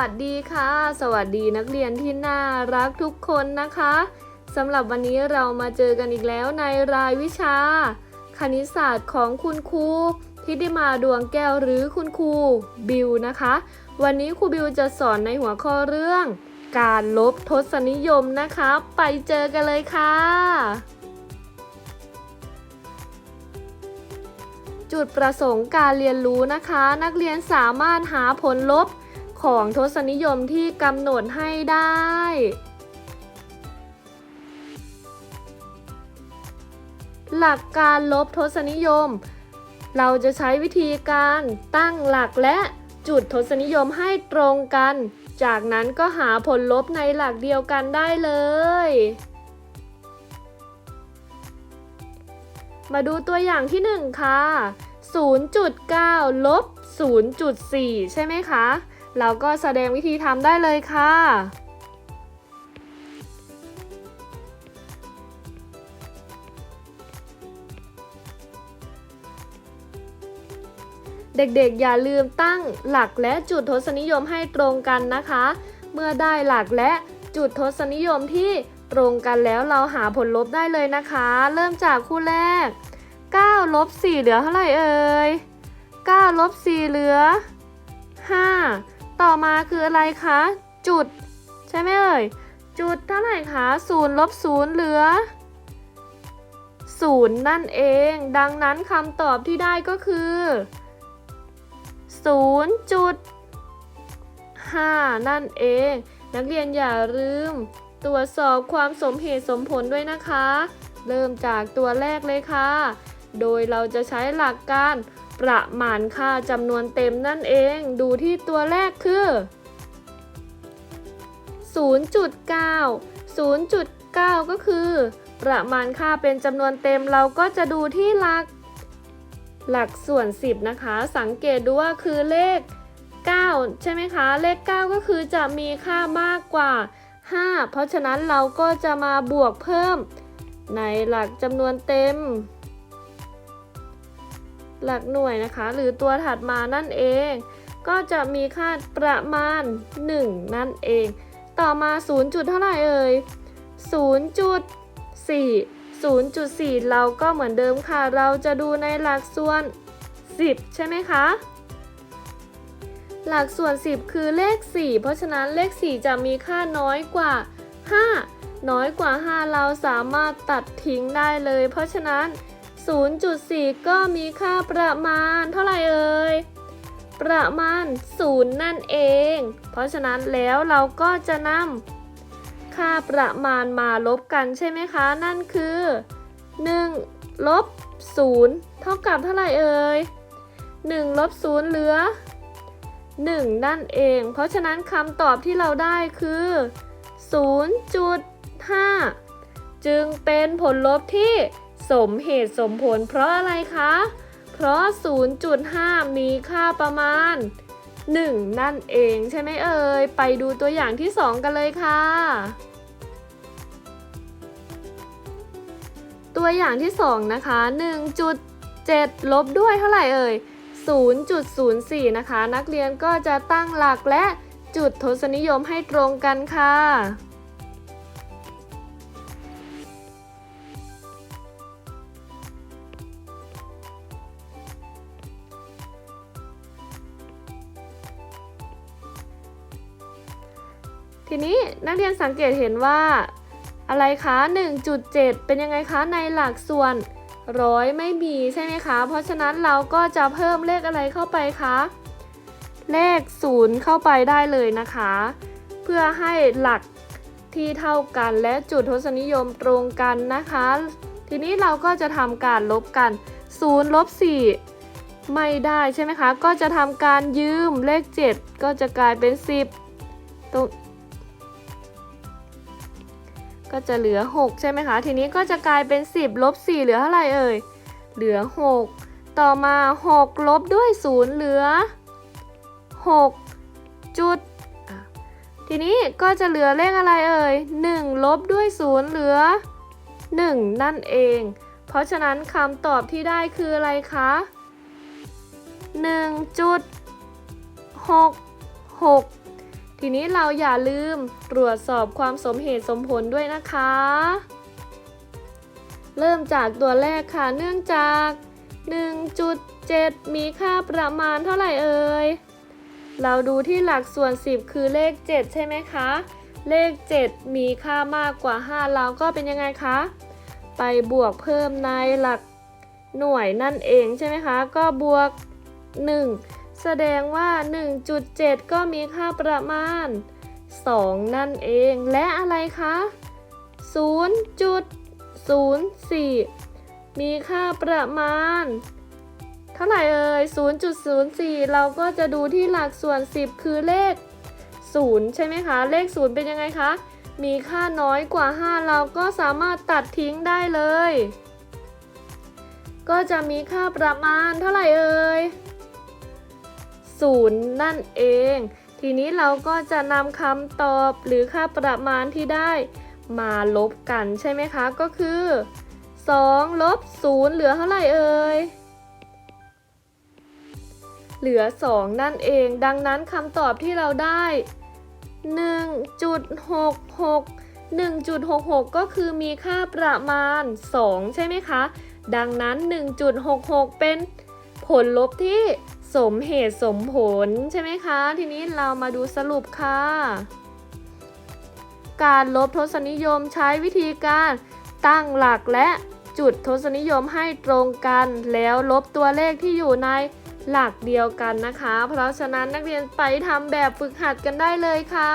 วัสดีค่ะ สวัสดีนักเรียนที่น่ารักทุกคนนะคะสำหรับวันนี้เรามาเจอกันอีกแล้วในรายวิชา คณิตศาสตร์ของคุณครูทิติมาดวงแก้วหรือคุณครูบิวนะคะ วันนี้ครูบิวจะสอนในหัวข้อเรื่อง การลบทศนิยมนะคะ ไปเจอกันเลยค่ะ จุดประสงค์การเรียนรู้นะคะ นักเรียนสามารถหาผลลบ ของทศนิยมที่กำหนดให้ได้ หลักการลบทศนิยม เราจะใช้วิธีการตั้งหลักและจุดทศนิยมให้ตรงกัน จากนั้นก็หาผลลบในหลักเดียวกันได้เลย มาดูตัวอย่างที่ 1 ค่ะ0.9 ลบ 0.4 ใช่ไหมคะ เราก็แสดงวิธีทำได้เลยค่ะ เด็กๆอย่าลืมตั้งหลักและจุดทศนิยมให้ตรงกันนะคะ เมื่อได้หลักและจุดทศนิยมที่ตรงกันแล้วเราหาผลลบได้เลยนะคะ เริ่มจากคู่แรก9ลบ4เหลือเท่าไหร่เอ่ย9ลบ4เหลือ 5 ต่อมาคืออะไรคะ จุด ใช่ไหมเอ่ย จุดเท่าไหร่คะ0ลบ0เหลือ0นั่นเอง ดังนั้นคำตอบที่ได้ก็คือ0.5นั่นเอง นักเรียนอย่าลืม ตรวจสอบความสมเหตุสมผลด้วยนะคะ เริ่มจากตัวแรกเลยค่ะ โดยเราจะใช้หลักการ ประมาณค่าจำนวนเต็มนั่นเอง ดูที่ตัวแรกคือ 0.9 0.9 ก็คือ ประมาณค่าเป็นจำนวนเต็มเราก็จะดูที่หลัก หลักส่วน 10 นะคะ สังเกตดูว่าคือเลข 9 ใช่ไหมคะ เลข 9 ก็คือจะมีค่ามากกว่า 5 เพราะฉะนั้นเราก็จะมาบวกเพิ่ม ในหลักจำนวนเต็ม หลักหน่วยนะคะ หรือตัวถัดมานั่นเอง ก็จะมีค่าประมาณ 1 นั่นเอง ต่อมา 0 จุดเท่าไหร่เอ่ย0.4 0.4 เราก็เหมือนเดิมค่ะ เราจะดูในหลักส่วน 10 ใช่ไหมคะ หลักส่วน 10 คือเลข 4 เพราะฉะนั้นเลข 4 จะมีค่าน้อยกว่า 5 น้อยกว่า 5 เราสามารถตัดทิ้งได้เลย เพราะฉะนั้น 0.4 ก็มีค่าประมาณเท่าไหร่เอ่ย ประมาณ 0 นั่นเอง เพราะฉะนั้นแล้วเราก็จะนำค่าประมาณมาลบกันใช่ไหมคะ นั่นคือ 1 ลบ 0 เท่ากับเท่าไหร่เอ่ย 1 ลบ 0 เหลือ 1 นั่นเอง เพราะฉะนั้นคำตอบที่เราได้คือ 0.5 จึงเป็นผลลบที่ สมเหตุสมผลเพราะอะไรคะ เพราะ 0.5 มีค่าประมาณ 1 นั่นเองใช่ไหมเอ่ย ไปดูตัวอย่างที่ 2 กันเลยค่ะ ตัวอย่างที่ 2 นะคะ 1.7 ลบด้วยเท่าไหร่เอ่ย 0.04 นะคะ นักเรียนก็จะตั้งหลักและจุดทศนิยมให้ตรงกันค่ะ ทีนี้นักเรียนสังเกตเห็นว่าอะไรคะ 1.7 เป็นยังไงคะในหลักส่วนร้อยไม่มีใช่ไหมคะ เพราะฉะนั้นเราก็จะเพิ่มเลขอะไรเข้าไปคะ เลข 0 เข้าไปได้เลยนะคะ เพื่อให้หลักที่เท่ากันและจุดทศนิยมตรงกันนะคะ ทีนี้เราก็จะทำการลบกัน0ลบ4ไม่ได้ใช่ไหมคะ ก็จะทำการยืมเลข 7 ก็จะกลายเป็น 10 ตรง ก็จะเหลือ 6 ใช่ไหมคะ ทีนี้ก็จะกลายเป็น 10ลบ4เหลือเท่าไหร่เอ่ย เหลือ 6 ต่อมา 6 ลบด้วย 0 เหลือ 6 จุด ทีนี้ก็จะเหลือเลขอะไรเอ่ย 1 ลบด้วย 0 เหลือ 1 นั่นเอง เพราะฉะนั้นคำตอบที่ได้คืออะไรคะ 1.66 ทีนี้เราอย่าลืมตรวจสอบความสมเหตุสมผลด้วยนะคะ เริ่มจากตัวแรกค่ะเนื่องจาก 1.7 มีค่าประมาณเท่าไหร่เอ่ย เราดูที่หลักส่วน 10 คือเลข 7 ใช่ไหมคะ เลข 7 มีค่ามากกว่า 5 เราก็เป็นยังไงคะ ไปบวกเพิ่มในหลักหน่วยนั่นเองใช่ไหมคะ ก็บวก 1 แสดงว่า 1.7 ก็มีค่าประมาณ 2 นั่นเอง และอะไรคะ 0.04 มีค่าประมาณ เท่าไหร่เอ่ย 0.04 เราก็จะดูที่หลักส่วน 10 คือเลข 0 ใช่ไหมคะ เลข 0 เป็นยังไงคะ มีค่าน้อยกว่า 5 เราก็สามารถตัดทิ้งได้เลย ก็จะมีค่าประมาณเท่าไหร่เอ่ย 0 นั่นเอง ทีนี้เราก็จะนำคำตอบหรือค่าประมาณที่ได้มาลบกันใช่ไหมคะ ก็คือ2ลบ0เหลือเท่าไหร่เอ่ย เหลือ 2 นั่นเอง ดังนั้นคำตอบที่เราได้ 1.66 1.66 ก็คือมีค่าประมาณ 2 ใช่ไหมคะ ดังนั้น 1.66 เป็นผลลบที่ สมเหตุสมผลใช่ไหมคะ ทีนี้เรามาดูสรุปค่ะ การลบทศนิยมใช้วิธีการตั้งหลักและจุดทศนิยมให้ตรงกัน แล้วลบตัวเลขที่อยู่ในหลักเดียวกันนะคะ เพราะฉะนั้นนักเรียนไปทำแบบฝึกหัดกันได้เลยค่ะ